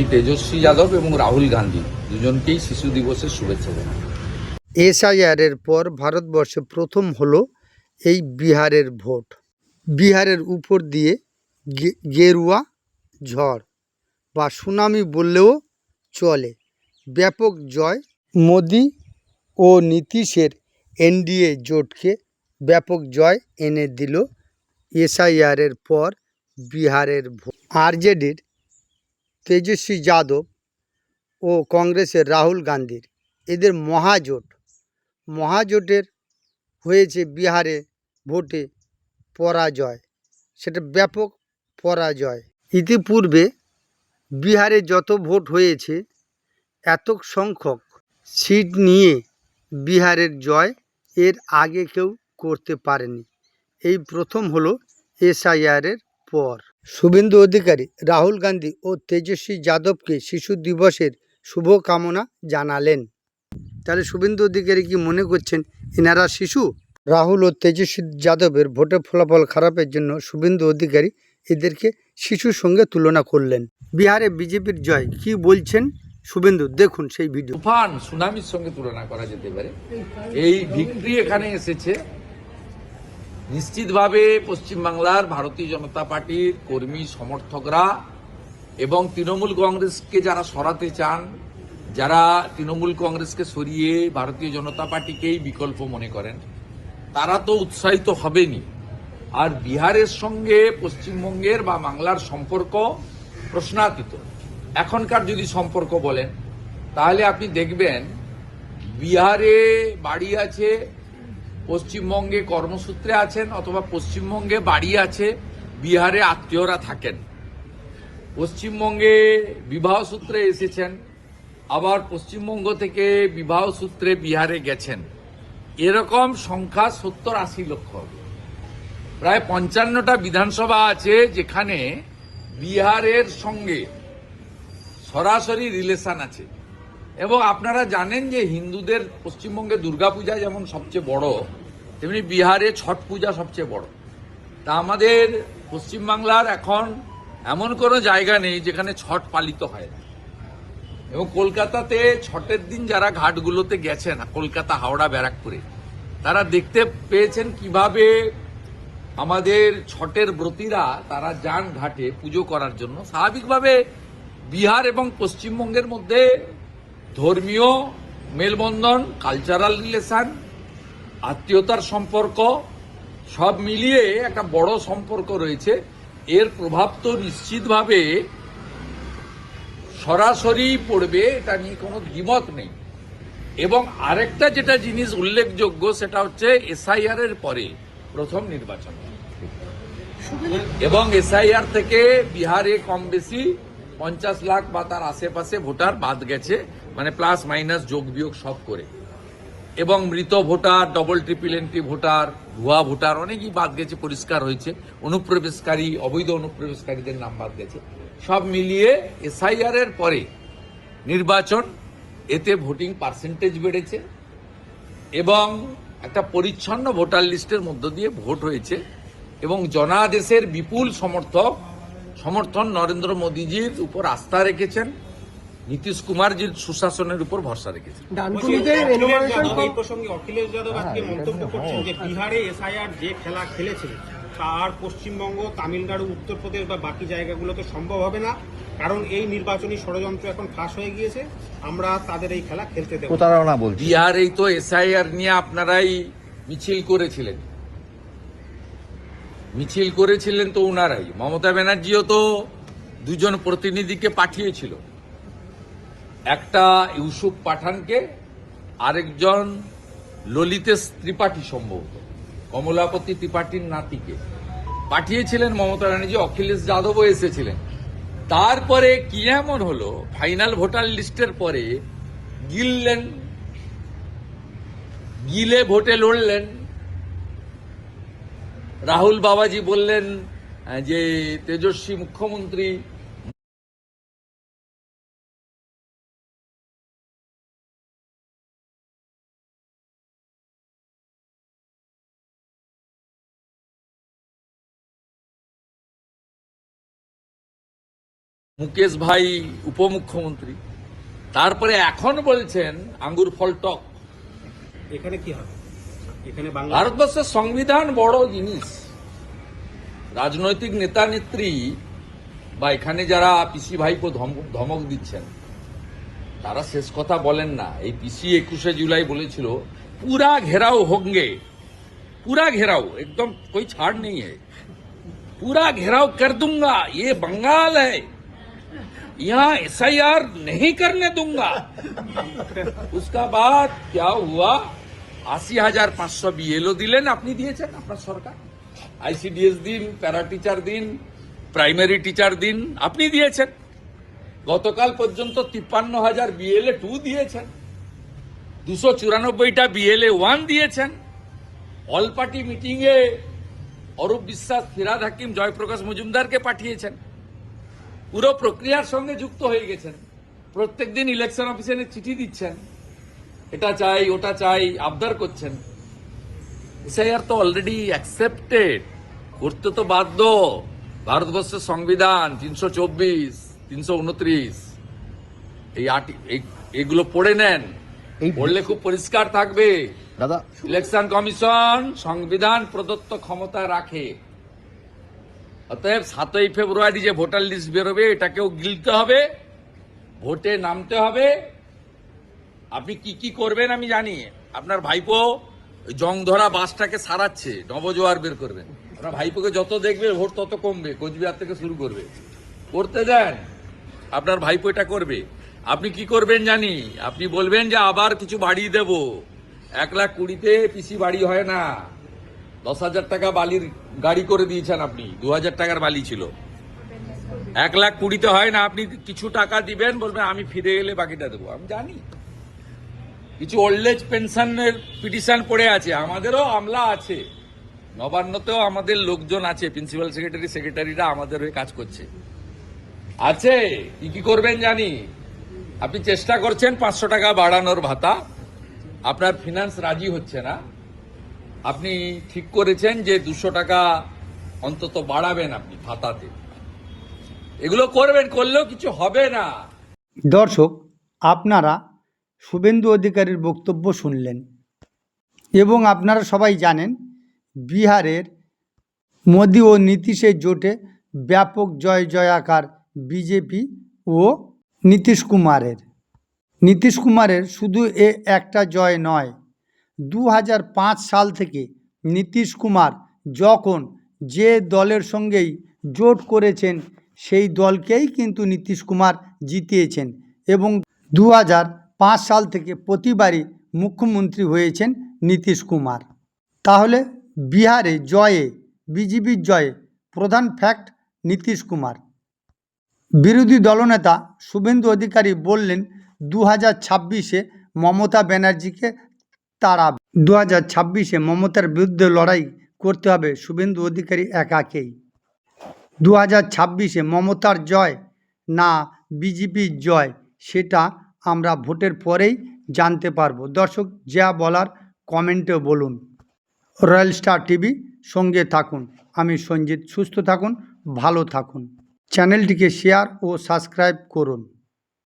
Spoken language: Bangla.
আমি তেজস্বী যাদব এবং রাহুল গান্ধী। দুজনকেই শিশু দিবসের শুভেচ্ছা জানাই। এসআইআরের পর ভারতবর্ষে প্রথম হলো এই বিহারের ভোট। বিহারের উপর দিয়ে গেরুয়া ঝড় বা সুনামি বললেও চলে। ব্যাপক জয় মোদি ও নীতিশের এনডিএ জোটকে ব্যাপক জয় এনে দিল এসআইআরের পর বিহারের ভোট। আরজেডির তেজস্বী যাদব ও কংগ্রেসের রাহুল গান্ধীর। এদের মহাজোট। মহাজোটের হয়েছে বিহারে ভোটে পরাজয়। সেটা ব্যাপক পরাজয়। ইতিপূর্বে বিহারে যত ভোট হয়েছে এত সংখ্যক সিট নিয়ে বিহারের জয় এর আগে কেউ করতে পারেনি। এই প্রথম হলো এসআইআরের পর। শুভেন্দু অধিকারী, রাহুল গান্ধী ও তেজস্বী যাদবকে শিশু দিবসের শুভকামনা জানালেন। তাহলে শুভেন্দু অধিকারী কি মনে করছেন এনারা শিশু? রাহুল ও তেজস্বী যাদবের ভোটের ফলাফল খারাপের জন্য শুভেন্দু অধিকারী এদেরকে শিশুর সঙ্গে তুলনা করলেন। বিহারে বিজেপির জয় কি বলছেন শুভেন্দু? দেখুন সেই ভিডিও। সুনামির সঙ্গে তুলনা করা যেতে পারে। এই ভিক্টরি এখানে এসেছে। নিশ্চিতভাবে পশ্চিমবাংলার ভারতীয় জনতা পার্টির কর্মী সমর্থকরা এবং তৃণমূল কংগ্রেসকে যারা সরাতে চান, যারা তৃণমূল কংগ্রেসকে সরিয়ে ভারতীয় জনতা পার্টিকেই বিকল্প মনে করেন, তারা তো উৎসাহিত হবেনি আর বিহারের সঙ্গে পশ্চিমবঙ্গের বা বাংলার সম্পর্ক প্রশ্নাতীত। এখনকার যদি সম্পর্ক বলেন, তাহলে আপনি দেখবেন বিহারে বাড়ি আছে পশ্চিমবঙ্গে কর্মসূত্রে আছেন অথবা পশ্চিমবঙ্গে বাড়ি আছে, বিহারে আত্মীয়রা থাকেন। পশ্চিমবঙ্গে বিবাহ সূত্রে এসেছেন, আবার পশ্চিমবঙ্গ থেকে বিবাহ সূত্রে বিহারে গেছেন। এরকম সংখ্যা সত্তর আশি লক্ষ। প্রায় পঞ্চান্নটা বিধানসভা আছে যেখানে বিহারের সঙ্গে সরাসরি রিলেশন আছে। এবং আপনারা জানেন যে হিন্দুদের পশ্চিমবঙ্গে দুর্গাপূজা যেমন সবচেয়ে বড় তেমনি বিহারে ছট পূজা সবচেয়ে বড়। তা আমাদের পশ্চিমবাংলার এখন এমন কোনো জায়গা নেই যেখানে ছট পালিত হয় না। এবং কলকাতাতে ছটের দিন যারা ঘাটগুলোতে গেছেন, কলকাতা, হাওড়া, ব্যারাকপুরে, তারা দেখতে পেয়েছেন কীভাবে আমাদের ছটের ব্রতীরা তারা যান ঘাটে পুজো করার জন্য। স্বাভাবিকভাবে বিহার এবং পশ্চিমবঙ্গের মধ্যে ধর্মীয় মেলবন্ধন কালচারাল রিলেশন আত্মীয়তার সম্পর্ক সব মিলিয়ে একটা বড় সম্পর্ক রয়েছে। এর প্রভাব তো নিশ্চিতভাবে সরাসরি পড়বে, এটা নিয়ে কোনো দ্বিমত নেই। এবং আরেকটা যেটা জিনিস উল্লেখযোগ্য, সেটা হচ্ছে এসআইআর এর পরে প্রথম নির্বাচন। এবং এসআইআর থেকে বিহারে কম বেশি পঞ্চাশ লাখ বা তার আশেপাশে ভোটার বাদ গেছে মানে প্লাস মাইনাস যোগ বিয়োগ সব করে। এবং মৃত voter double triple entry voter, ভুয়া ভোটার অনেকই বাদ গেছে, পরিষ্কার হয়েছে। অনুপ্রবেশকারী, অবৈধ অনুপ্রবেশকারীদের নাম বাদ গেছে। সব মিলিয়ে এসআইআর এর পরে নির্বাচন, এতে ভোটিং পার্সেন্টেজ বেড়েছে এবং একটা পরিচ্ছন্ন ভোটার লিস্টের মধ্য দিয়ে ভোট হয়েছে এবং জনাদেশের বিপুল সমর্থক, সমর্থন নরেন্দ্র মোদীজির উপর আস্থা রেখেছেন। নীতিশ কুমারজির সুশাসনের উপর ভরসা রেখেছেন ডানকুনিতে অখিলেশ যাদব এই প্রসঙ্গে অখিলেশ যাদব আজকে মন্তব্য করছেন যে বিহারে এসআইআর যে খেলা খেলেছে তার পশ্চিমবঙ্গ তামিলনাড়ু উত্তরপ্রদেশ বা বাকি জায়গাগুলোতে সম্ভব হবে না কারণ এই নির্বাচনী ষড়যন্ত্র এখন ফাঁস হয়ে গিয়েছে আমরা তাদের এই খেলা খেলতে দেবো। প্রতারণা বলছি। বিহারেই তো এসআইআর নিয়ে আপনারাই মিছিল করেছিলেন। মিছিল করেছিলেন তো উনারাই। মমতা ব্যানার্জিও তো দুজন প্রতিনিধিকে পাঠিয়েছিল। একটা ইউসুফ পাঠানকে আরেকজন ললিতেশ ত্রিপাঠী সম্ভবত, কমলাপতি ত্রিপাঠীর নাতিকে। পাঠিয়েছিলেন মমতা ব্যানার্জি, অখিলেশ যাদবও এসেছিলেন। তারপরে কি এমন হলো, ফাইনাল ভোটার লিস্টের পরে গিললেন, গিলে ভোটে লড়লেন। রাহুল বাবাজি বললেন যে তেজস্বী মুখ্যমন্ত্রী মুকেশ ভাই উপমুখ্যমন্ত্রী তারপরে এখন বলছেন আঙ্গুর ফল টক। এখানে কি হবে? ভারতবর্ষের সংবিধান বড় জিনিস। রাজনৈতিক নেতা নেত্রী বা এখানে যারা পিসি ভাইকে ধমক দিচ্ছেন তারা শেষ কথা বলেন না। এই পিসি একুশে জুলাই বলেছিল পুরা ঘেরাও হোঙ্গে। পুরা ঘেরাও একদম কই ছাড় নেই পুরা ঘেরাও কর দুঙ্গা এ বঙ্গাল হ্যাঁ बंगाल है यहाँ एसआईआर नहीं करने दूंगा उसका बाद क्या हुआ আশি হাজার পাঁচশো বিএলও দিলেন আপনি দিয়েছেন আপনার সরকার আইসিডিএস দিন প্যারা টিচার দিন প্রাইমারি টিচার দিন আপনি দিয়েছেন গতকাল পর্যন্ত তিপ্পান্ন হাজার বিএলএ টু দিয়েছেন দুশো চুরানব্বইটা বিএলএ ওয়ান দিয়েছেন অল পার্টি মিটিংয়ে অরূপ বিশ্বাস ফিরাদ হাকিম জয়প্রকাশ মজুমদারকে পাঠিয়েছেন পুরো প্রক্রিয়ার সঙ্গে যুক্ত হয়ে গেছেন। প্রত্যেক দিন ইলেকশন অফিসে চিঠি দিচ্ছেন। এটা চাই ওটা চাই আবদার করছেন। এসআইআর তো অলরেডি অ্যাকসেপ্টেড করতে তো বাধ্য। ভারতবর্ষের সংবিধান তিনশো চব্বিশ তিনশো উনত্রিশ। এই এই- এগুলো পড়ে নেন। পড়লে খুব পরিষ্কার থাকবে। দাদা ইলেকশন কমিশন সংবিধান প্রদত্ত ক্ষমতা রাখে। অতএব সাতই ফেব্রুয়ারি যে ভোটার লিস্ট বেরোবে, এটাকেও গিলতে হবে, ভোটে নামতে হবে। আপনি কি কি করবেন আমি জানি। আপনার ভাইপো জং ধরা বাসটাকে সারাচ্ছে, নবজোয়ার বের করবেন। আপনার ভাইপোকে যত দেখবে, ভোট তত কমবে, কোচবিহার থেকে শুরু করবে। করতে দেন, আপনার ভাইপো এটা করবে। আপনি কি করবেন জানি, আপনি বলবেন যে আবার কিছু বাড়িয়ে দেব। এক লাখ কুড়িতে পিসি বাড়ি হয় না। দশ হাজার টাকা বালির গাড়ি করে দিয়েছেন আপনি। দু হাজার টাকার বালি ছিল। এক লাখ কুড়িতে হয় না, আপনি কিছু টাকা দিবেন, বলবেন আমি ফিরে এলে বাকিটা দেবো। আমি জানি। কিছু ওল্ড এজ পেনশনের পিটিশন পড়ে আছে, আমাদেরও আমলা আছে। নবান্নতেও আমাদের লোকজন আছে প্রিন্সিপাল সেক্রেটারি সেক্রেটারিরা আমাদের হয়ে কাজ করছে। আছে, কি কি করবেন জানি? আপনি চেষ্টা করছেন পাঁচশো টাকা বাড়ানোর ভাতা। আপনার ফিনান্স রাজি হচ্ছে না। আপনি ঠিক করেছেন যে দুশো টাকা অন্তত বাড়াবেন আপনি ভাতাতে। এগুলো করবেন, করলেও কিছু হবে না। দর্শক, আপনারা শুভেন্দু অধিকারীর বক্তব্য শুনলেন এবং আপনারা সবাই জানেন বিহারের মোদি ও নীতিশের জোটে ব্যাপক জয় জয়াকার বিজেপি ও নীতিশ কুমারের। নীতিশ কুমারের শুধু এ একটা জয় নয় দু হাজার পাঁচ সাল থেকে নীতিশ কুমার যখন যে দলের সঙ্গেই জোট করেছেন, সেই দলকেই কিন্তু নীতিশ কুমার জিতিয়েছেন এবং দু হাজার পাঁচ সাল থেকে প্রতিবারই মুখ্যমন্ত্রী হয়েছেন নীতিশ কুমার। তাহলে বিহারে জয়ে, বিজেপির জয়ে প্রধান ফ্যাক্ট নীতিশ কুমার। বিরোধী দলনেতা শুভেন্দু অধিকারী বললেন দু হাজার মমতা ব্যানার্জিকে তারা দু হাজার ছাব্বিশে মমতার বিরুদ্ধে লড়াই করতে হবে শুভেন্দু অধিকারী একাকেই। দু হাজার ছাব্বিশে মমতার জয় না বিজেপির জয় সেটা আমরা ভোটের পরেই জানতে পারব। দর্শক, যা বলার কমেন্টে বলুন। রয়্যাল স্টার টিভি সঙ্গে থাকুন। আমি সঞ্জিত, সুস্থ থাকুন, ভালো থাকুন। চ্যানেলটিকে শেয়ার ও সাবস্ক্রাইব করুন।